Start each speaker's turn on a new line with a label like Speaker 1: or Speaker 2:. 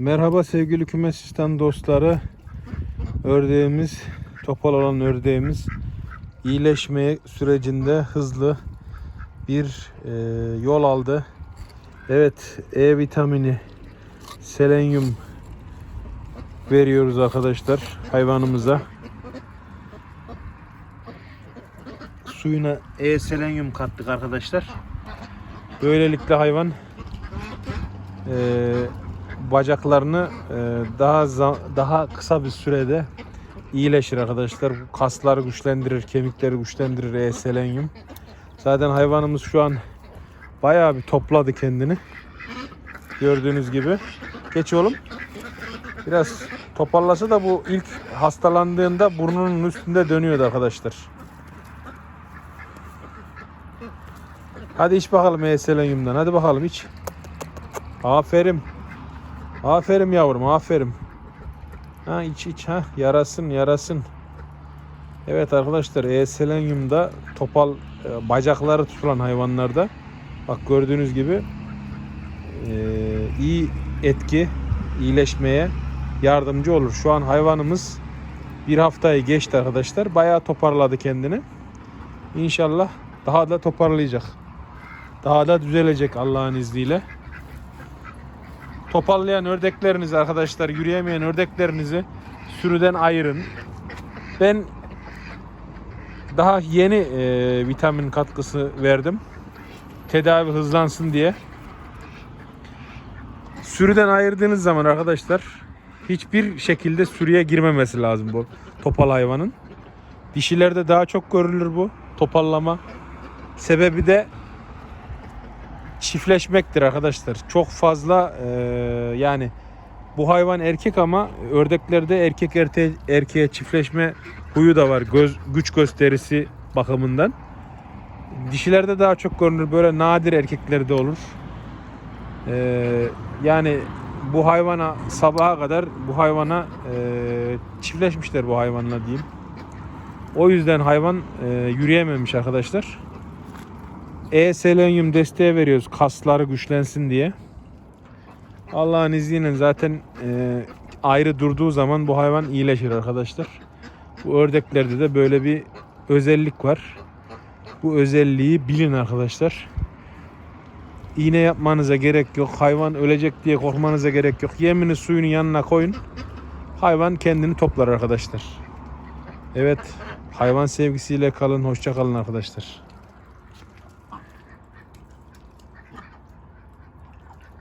Speaker 1: Merhaba sevgili kümes sistem dostları. Ördeğimiz, topal olan ördeğimiz iyileşme sürecinde hızlı bir e, yol aldı. Evet, E vitamini, selenyum veriyoruz arkadaşlar hayvanımıza. Suyuna E selenyum kattık arkadaşlar. Böylelikle hayvan e, bacaklarını e, daha daha kısa bir sürede iyileşir arkadaşlar. Kasları güçlendirir, kemikleri güçlendirir E selenyum. Zaten hayvanımız şu an bayağı bir topladı kendini. Gördüğünüz gibi. Geç oğlum. Biraz toparlasa da bu ilk hastalandığında burnunun üstünde dönüyordu arkadaşlar. Hadi iç bakalım E selenyumdan. Hadi bakalım iç. Aferin. Aferin yavrum aferin. Ha iç iç ha yarasın yarasın. Evet arkadaşlar E selenyumda topal e, bacakları tutulan hayvanlarda bak gördüğünüz gibi e, iyi etki iyileşmeye yardımcı olur. Şu an hayvanımız bir haftayı geçti arkadaşlar. Bayağı toparladı kendini. İnşallah daha da toparlayacak. Daha da düzelecek Allah'ın izniyle toparlayan ördeklerinizi arkadaşlar yürüyemeyen ördeklerinizi sürüden ayırın. Ben daha yeni e, vitamin katkısı verdim. Tedavi hızlansın diye. Sürüden ayırdığınız zaman arkadaşlar hiçbir şekilde sürüye girmemesi lazım bu topal hayvanın. Dişilerde daha çok görülür bu topallama. Sebebi de çiftleşmektir arkadaşlar. Çok fazla e, yani bu hayvan erkek ama ördeklerde erkek erte, erkeğe çiftleşme huyu da var. Göz, güç gösterisi bakımından. Dişilerde daha çok görünür. Böyle nadir erkeklerde olur. E, yani bu hayvana sabaha kadar bu hayvana e, çiftleşmişler bu hayvanla diyeyim. O yüzden hayvan e, yürüyememiş arkadaşlar. E selenyum desteği veriyoruz kasları güçlensin diye. Allah'ın izniyle zaten e, ayrı durduğu zaman bu hayvan iyileşir arkadaşlar. Bu ördeklerde de böyle bir özellik var. Bu özelliği bilin arkadaşlar. İğne yapmanıza gerek yok. Hayvan ölecek diye korkmanıza gerek yok. Yemini suyunu yanına koyun. Hayvan kendini toplar arkadaşlar. Evet. Hayvan sevgisiyle kalın. Hoşça kalın arkadaşlar.